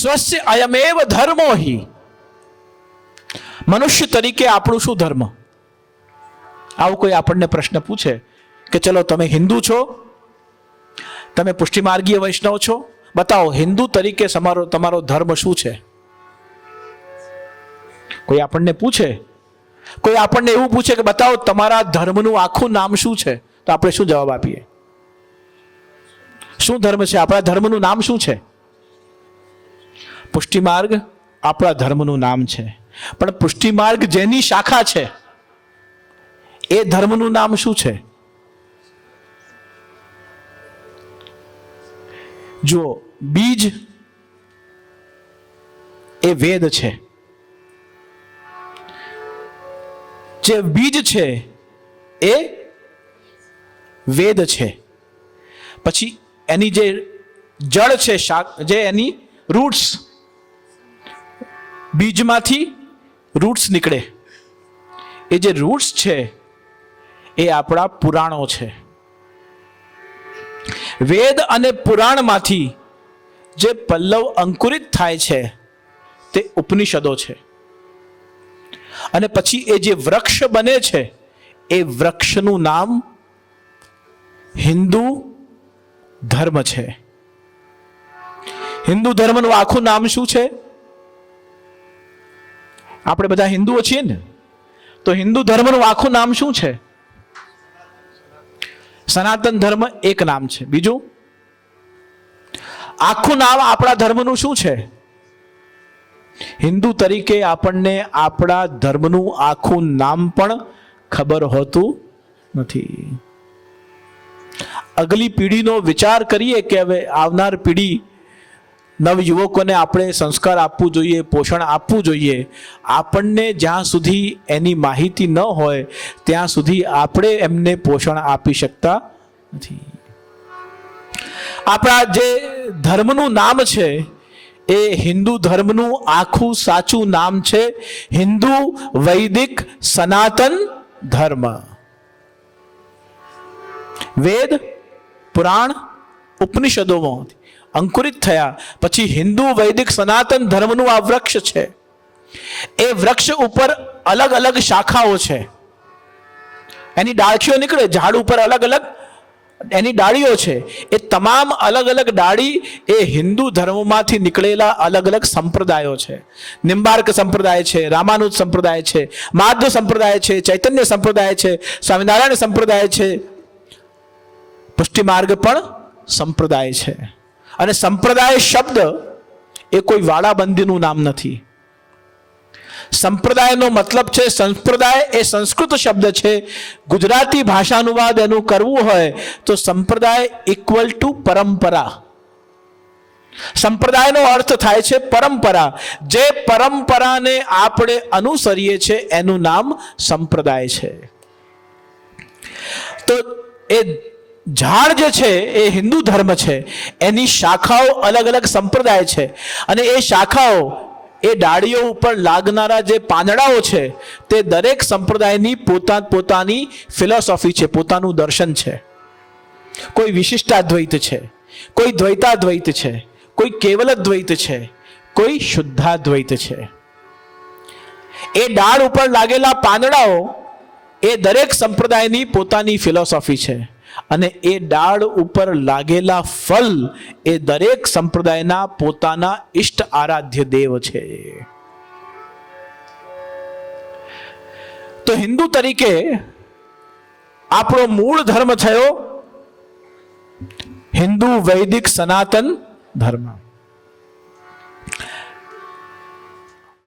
સ્વસ્ય અયમેવ ધર્મો હિ. મનુષ્ય તરીકે આપણું શું ધર્મ? આવું કોઈ આપણને પ્રશ્ન પૂછે કે ચલો તમે હિન્દુ છો? તમે પુષ્ટિમાર્ગીય વૈષ્ણવ છો? બતાવો, હિન્દુ તરીકે તમારો તમારો ધર્મ શું છે? કોઈ આપણને પૂછે? કોઈ આપણને એવું પૂછે કે બતાવો, તમારા ધર્મનું આખું નામ શું છે? તો આપણે શું જવાબ આપીએ? શું ધર્મ છે? આપણા ધર્મનું નામ શું છે? પુષ્ટિમાર્ગ આપણા ધર્મનું નામ છે. પણ પુષ્ટિમાર્ગ જેની શાખા છે, એ ધર્મનું નામ શું છે? જુઓ, બીજ એ વેદ છે. જે બીજ છે, એ વેદ છે. પછી એની જે જળ છે, શાક, જે એની રૂટ્સ બીજમાંથી રૂટ્સ નીકળે. એ જે રૂટ્સ છે, એ આપણા પુરાણો છે. વેદ અને પુરાણમાંથી જે પલ્લવ અંકુરિત થાય છે, તે ઉપનિષદો છે. અને પછી એ જે વૃક્ષ બને છે, એ વૃક્ષનું નામ હિન્દુ ધર્મ છે. હિન્દુ ધર્મનું આખું નામ શું છે? આપણે બધા હિન્દુઓ છીએ ને, તો હિન્દુ ધર્મનું આખું નામ શું છે? સનાતન ધર્મ એક નામ છે. બીજું? આખું નામ આપણા ધર્મનું શું છે? હિન્દુ તરીકે આપણને આપણા ધર્મનું આખું નામ પણ ખબર હોતું નથી. અગલી પેઢીનો વિચાર કરીએ કે હવે આવનાર પેઢી નવયુવકોને આપણે સંસ્કાર આપવું જોઈએ, પોષણ આપવું જોઈએ. આપણને જ્યાં સુધી એની માહિતી ન હોય, ત્યાં સુધી આપણે એમને પોષણ આપી શકતા નથી. આપણા જે ધર્મનું નામ છે, એ હિન્દુ ધર્મનું આખું સાચું નામ છે, હિન્દુ વૈદિક સનાતન ધર્મ. વેદ, પુરાણ ઉપનિષદોમાં અંકુરિત થયા. પછી હિન્દુ વૈદિક સનાતન ધર્મનું આ વૃક્ષ છે. એ વૃક્ષ ઉપર અલગ અલગ શાખાઓ છે. એની ડાળખીઓ નીકળે, ઝાડ ઉપર અલગ અલગ એની ડાળીઓ છે. એ તમામ અલગ અલગ ડાળી એ હિન્દુ ધર્મમાંથી નીકળેલા અલગ અલગ સંપ્રદાયો છે. નિંબાર્ક સંપ્રદાય છે, રામાનુજ સંપ્રદાય છે, માધવ સંપ્રદાય છે, ચૈતન્ય સંપ્રદાય છે, સ્વામિનારાયણ સંપ્રદાય છે. પુષ્ટિમાર્ગ પણ સંપ્રદાય છે. અને સંપ્રદાય શબ્દ એ કોઈ વાડાબંધીનું નામ નથી. સંપ્રદાયનો મતલબ છે સંપ્રદાય એ સંસ્કૃત શબ્દ છે. ગુજરાતી ભાષાનુવાદ એનું કરવું હોય તો સંપ્રદાય ઇક્વલ ટુ પરંપરા. સંપ્રદાયનો અર્થ થાય છે પરંપરા. જે પરંપરાને આપણે અનુસરીએ છીએ એનું નામ સંપ્રદાય છે. તો એ ઝાડ જે છે એ હિન્દુ ધર્મ છે. એની શાખાઓ અલગ અલગ સંપ્રદાય છે. અને એ શાખાઓ, એ ડાળીઓ ઉપર લાગનારા જે પાંદડાઓ છે, તે દરેક સંપ્રદાયની પોતા, પોતાની ફિલોસોફી છે, પોતાનું દર્શન છે. કોઈ વિશિષ્ટાદ્વૈત છે, કોઈ દ્વૈતાદ્વૈત છે, કોઈ કેવલ દ્વૈત છે, કોઈ શુદ્ધાદ્વૈત છે. એ ડાળ ઉપર લાગેલા પાંદડાઓ એ દરેક સંપ્રદાયની પોતાની ફિલોસોફી છે. અને એ ડાળ ઉપર લાગેલા ફલ એ દરેક સંપ્રદાયના પોતાના ઈષ્ટ આરાધ્ય દેવ છે. તો હિન્દુ તરીકે આપણો મૂળ ધર્મ થયો હિન્દુ વૈદિક સનાતન ધર્મ.